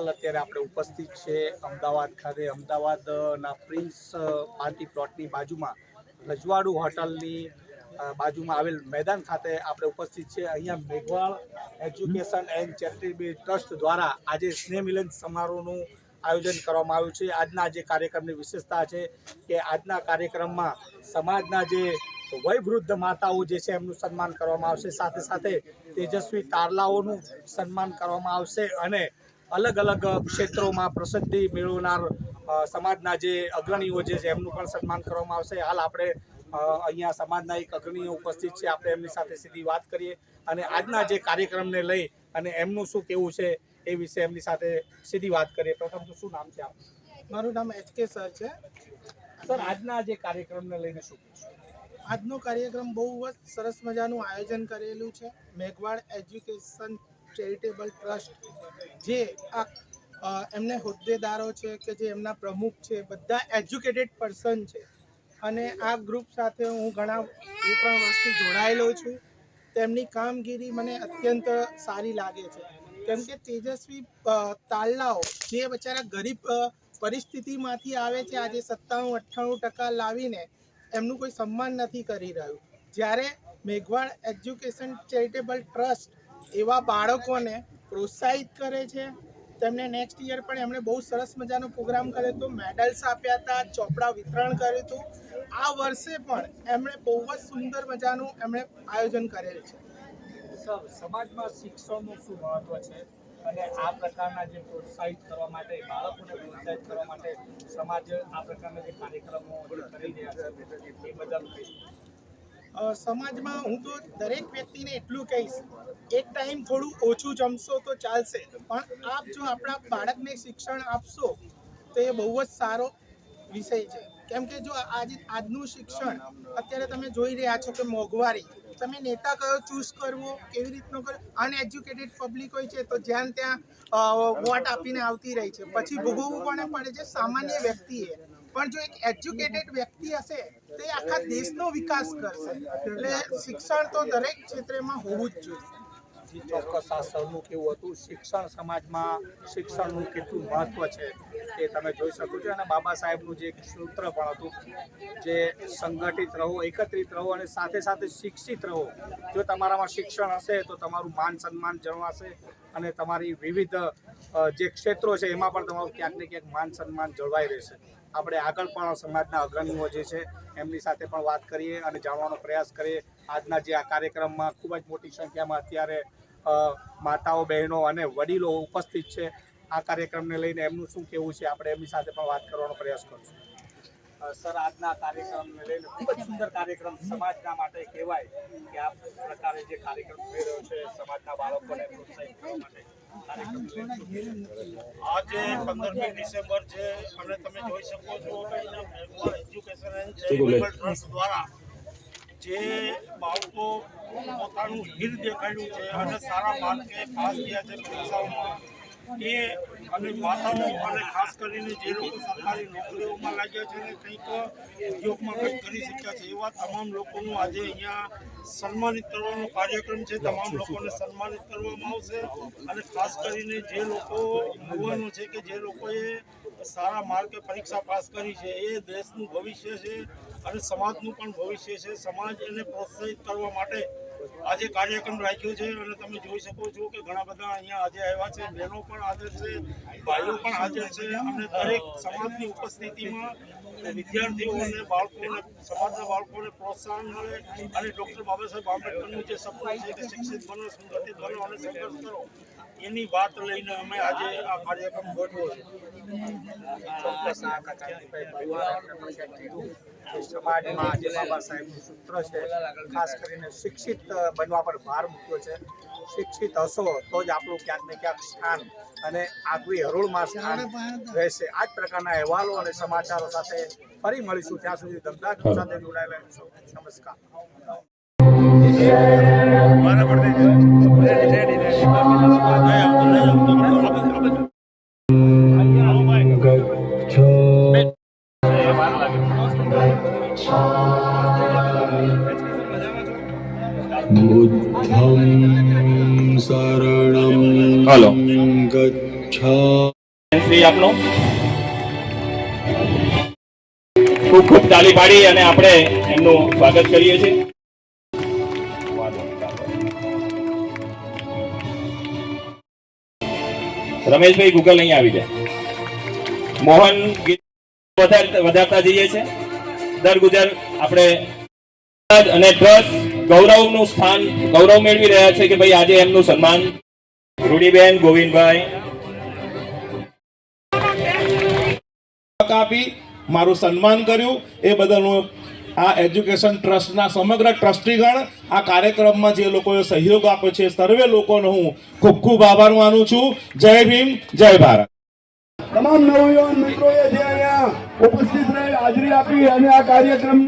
હાલ અત્યારે આપણે ઉપસ્થિત છે અમદાવાદ ખાતે. અમદાવાદના પ્રિન્સ પાર્ટી પ્લોટની બાજુમાં, રજવાડું હોટલની બાજુમાં આવેલ મેદાન ખાતે આપણે ઉપસ્થિત છે અહીંયા Meghwal education and charitable trust દ્વારા આજે સ્નેહ મિલન સમારોહનું આયોજન કરવામાં આવ્યું છે. આજના જે કાર્યક્રમની વિશેષતા છે કે આજના કાર્યક્રમમાં સમાજના જે વયવૃદ્ધ માતાઓ જે છે એમનું સન્માન કરવામાં આવશે. સાથે સાથે તેજસ્વી તારલાઓનું સન્માન કરવામાં આવશે અને અલગ અલગ ક્ષેત્રોમાં પ્રસિદ્ધિ મેળવનાર સમાજના જે અગ્રણીઓ જે છે એમનું પણ સન્માન કરવામાં આવશે. હાલ આપણે અહીંયા સમાજના એક અગ્રણીઓ ઉપસ્થિત છે. આપણે એમની સાથે સીધી વાત કરીએ અને આજના જે કાર્યક્રમને લઈ અને એમનું શું કેવું છે એ વિશે એમની સાથે સીધી વાત કરીએ. પ્રથમ તો શું નામ છે આપનું? મારું નામ એચ કે સર છે. સર આજના જે કાર્યક્રમને લઈને શું આજનો કાર્યક્રમ બહુ જ સરસ મજાનું આયોજન કરેલું છે. મેઘવાડ એજ્યુકેશન ચેરિટેબલ ટ્રસ્ટ જે આ એમને હોદ્દેદારો છે કે જે એમના પ્રમુખ છે, બધા એજ્યુકેટેડ પર્સન છે. અને આ ગ્રુપ સાથે હું ઘણા, એ પણ વર્ષથી જોડાયેલો છું. તેમની કામગીરી મને અત્યંત સારી લાગે છે. કેમ કે તેજસ્વી તાલ્લાઓ જે બચારા ગરીબ પરિસ્થિતિમાંથી આવે છે, આજે સત્તાણું, અઠ્ઠાણું ટકા લાવીને એમનું કોઈ સન્માન નથી કરી રહ્યું. જ્યારે મેઘવાળ એજ્યુકેશન ચેરિટેબલ ટ્રસ્ટ એવા બાળકોને પ્રોત્સાહિત કરે છે. તેમને નેક્સ્ટ યર પણ એમણે બહુ સરસ મજાનો પ્રોગ્રામ કર્યો હતો. મેડલ્સ આપ્યા હતા, ચોપડા વિતરણ કર્યું હતું. આ વર્ષે પણ એમણે બહુ જ સુંદર મજાનું એમણે આયોજન કરેલ છે. સમાજમાં શિક્ષણનું શું મહત્વ છે? અને આ પ્રકારના જે પ્રોત્સાહિત કરવા માટે, બાળકોને પ્રોત્સાહિત કરવા માટે સમાજ આ પ્રકારના જે કાર્યક્રમો કરી રહ્યા છે, એ બદલ સમાજમાં હું તો દરેક વ્યક્તિને એટલું કહીશ, એક ટાઈમ થોડું ઓછું જમશો તો ચાલશે. પણ આપ જો આપણા બાળકને શિક્ષણ આપશો, તો એ બહુ જ સારો વિષય છે. કેમ કે જો આજે, આજનું શિક્ષણ અત્યારે તમે જોઈ રહ્યા છો કે મોંઘવારી, તમે નેતા કયો ચૂઝ કરવો, કેવી રીતનો કરો અનએજ્યુકેટેડ પબ્લિક હોય છે, તો જ્યાં ત્યાં વોટ આપીને આવતી રહી છે. પછી ભોગવવું પણ પડે છે? સામાન્ય વ્યક્તિએ. પણ જો એક એજ્યુકેટેડ વ્યક્તિ હશે, તે આખા દેશનો વિકાસ કરશે. એટલે શિક્ષણ તો દરેક ક્ષેત્રમાં હોવું જ જોઈએ. ચોક્કસ આ સૌનું કેવું હતું? શિક્ષણ સમાજમાં શિક્ષણનું કેટલું મહત્વ છે એ તમે જોઈ શકો છો. અને બાબા સાહેબનું જે એક સૂત્ર પણ હતું જે સંગઠિત રહો, એકત્રિત રહો અને સાથે સાથે શિક્ષિત રહો. જો તમારામાં શિક્ષણ હશે તો તમારું માન સન્માન જળવાશે અને તમારી વિવિધ જે ક્ષેત્રો છે, એમાં પણ તમારું ક્યાંક ને ક્યાંક માન સન્માન જળવાઈ રહેશે. આપણે આગળ પણ સમાજના અગ્રણીઓ જે છે, એમની સાથે પણ વાત કરીએ અને જાણવાનો પ્રયાસ કરીએ. આજના જે આ કાર્યક્રમમાં ખૂબ જ મોટી સંખ્યામાં અત્યારે માતાઓ, બહેનો અને વડીલો ઉપસ્થિત છે. આ કાર્યક્રમને લઈને એમનું શું કહેવું છે, આપણે એમની સાથે પણ વાત કરવાનો પ્રયાસ કરશું. સર, આજના કાર્યક્રમને લઈને ખૂબ જ સુંદર કાર્યક્રમ સમાજના માટે કહેવાય કે આ પ્રકારે જે કાર્યક્રમ થઈ રહ્યો છે, સમાજના બાળકોને પ્રોત્સાહિત કરવા માટે. આજે પંદરમી ડિસેમ્બર છે. અને તમે જોઈ શકો છો કે અહીંયા એજ્યુકેશન એન્ડ ચેરિટેબલ ટ્રસ્ટ દ્વારા જે બાળકો પોતાનું હિત દેખાડ્યું છે અને સારા માર્કે પાસ થયા છે પરીક્ષાઓમાં. એ અને માતાઓ અને ખાસ કરીને જે લોકો સરકારી નોકરીઓમાં લાગ્યા છે અને કંઈક ઉદ્યોગમાં કંઈક કરી શક્યા છે, એવા તમામ લોકોનું આજે અહીંયા સન્માનિત કરવાનો કાર્યક્રમ છે, તમામ લોકોને સન્માનિત કરવામાં આવશે. અને ખાસ કરીને જે લોકો યુવાનો છે કે જે લોકોએ સારા માર્કે પરીક્ષા પાસ કરી છે, એ દેશનું ભવિષ્ય છે અને સમાજનું પણ ભવિષ્ય છે. સમાજ એને પ્રોત્સાહિત કરવા માટે આજે કાર્યક્રમ રાખ્યો છે અને તમે જોઈ શકો છો કે ઘણા બધા અહીંયા આજે આવ્યા છે. બહેનો પણ હાજર છે, ભાઈઓ પણ હાજર છે અને દરેક સમાજની ઉપસ્થિતિમાં વિદ્યાર્થીઓને, બાળકોને, સમાજના બાળકોને પ્રોત્સાહન મળે અને ડૉક્ટર બાબા સાહેબ આંબેડકરનું જે સપનું છે કે શિક્ષિત બનો સંગઠિત બનો અને સંઘર્ષ કરો. એની વાત લઈને અમે આજે આ કાર્યક્રમ ગોઠવો છે. સમાજમાં જે બાબા સાહેબનું સૂત્ર છે, ખાસ કરીને શિક્ષિત બનવા પર ભાર મૂક્યો છે. શિક્ષિત હશો તો જ આપણું ક્યાંક ને ક્યાંક સ્થાન અને આગવી હરોળમાં સ્થાન રહેશે. આ જ પ્રકારના અહેવાલો અને સમાચારો સાથે ફરી મળીશું. ત્યાં સુધી ધંધા સાથે જોડાયેલા નમસ્કાર. બુદ્ધમ શરણમ હલો શ્રી આપનો ખૂબ ખૂબ તાલી પાડી અને આપણે એમનું સ્વાગત કરીએ છીએ. રમેશભાઈ ગૂગલ અહીં આવી જાય. મોહન વધારતા જઈએ છે. દર ગુજર આપણે અને ટ્રસ્ટ ગૌરવનું સ્થાન, ગૌરવ મેળવી રહ્યા છે કે ભાઈ આજે એમનું સન્માન. રૂડીબેન, ગોવિંદભાઈ. આપી મારું સન્માન કર્યું. એ બદલ હું આ એજ્યુકેશન ટ્રસ્ટના સમગ્ર ટ્રસ્ટીગણ આ કાર્યક્રમમાં જે લોકોએ સહયોગ આપ્યો છે, સર્વે લોકોનો હું ખૂબ ખૂબ આભાર માનું છું. જય ભીમ, જય ભારત. તમામ નવયુવાન મિત્રોએ જે અહીંયા ઉપસ્થિત રહી હાજરી આપી અને આ કાર્યક્રમ